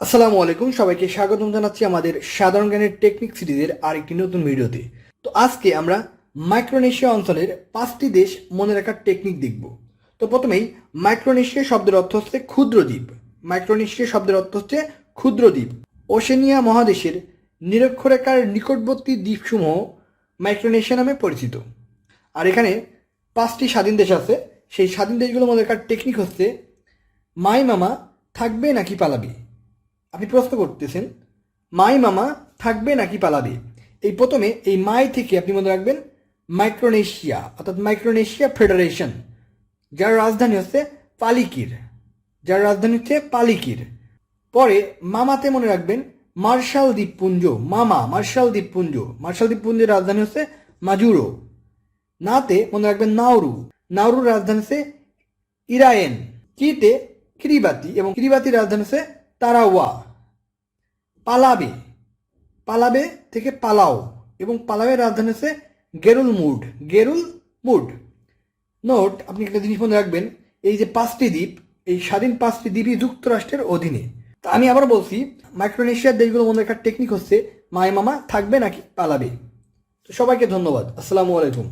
আসসালামু আলাইকুম, সবাইকে স্বাগতম জানাচ্ছি আমাদের সাধারণ জ্ঞানের টেকনিক সিরিজের আরেকটি নতুন ভিডিওতে। তো আজকে আমরা মাইক্রোনেশিয়া অঞ্চলের পাঁচটি দেশ মনে রাখার টেকনিক দেখব। তো প্রথমেই, মাইক্রোনেশিয়া শব্দের অর্থ হচ্ছে ক্ষুদ্র দ্বীপ। মাইক্রোনেশিয়া শব্দের অর্থ হচ্ছে ক্ষুদ্র দ্বীপ। ওশেনিয়া মহাদেশের নিরক্ষরেখার নিকটবর্তী দ্বীপসমূহ মাইক্রোনেশিয়া নামে পরিচিত। আর এখানে পাঁচটি স্বাধীন দেশ আছে। সেই স্বাধীন দেশগুলো মনে রাখার টেকনিক হচ্ছে মাই মামা থাকবে নাকি পালাবে? আপনি প্রশ্ন করতেছেন, মাই মামা থাকবে নাকি পালাবে? এই প্রথমে এই মাই থেকে আপনি মনে রাখবেন, মাইক্রোনেশিয়া অর্থাৎ মাইক্রোনেশিয়া ফেডারেশন, যার রাজধানী হচ্ছে পালিকির, যার রাজধানী হচ্ছে পালিকির। পরে মামাতে মনে রাখবেন, মার্শাল দ্বীপপুঞ্জ মামা, মার্শাল দ্বীপপুঞ্জ, মার্শাল দ্বীপপুঞ্জের রাজধানী হচ্ছে মাজুরো। নাতে মনে রাখবেন নাউরু নাউরুর রাজধানী হচ্ছে ইরায়েন, কিতে কিরিবাতি এবং কিরিবাতির রাজধানী হচ্ছে তারাওয়া, পালাবে পালাবে থেকে পালাও এবং পালাবের রাজধানী হচ্ছে গেরুল মুড গেরুল মুড। নোট আপনি একটা জিনিস মনে রাখবেন, এই যে পাঁচটি দ্বীপ, এই স্বাধীন পাঁচটি দ্বীপই যুক্তরাষ্ট্রের অধীনে। তা আমি আবার বলছি, মাইক্রোনেশিয়ার দেশগুলো মনে রাখার টেকনিক হচ্ছে, মায় মামা থাকবে নাকি পালাবে। সবাইকে ধন্যবাদ, আসসালামু আলাইকুম।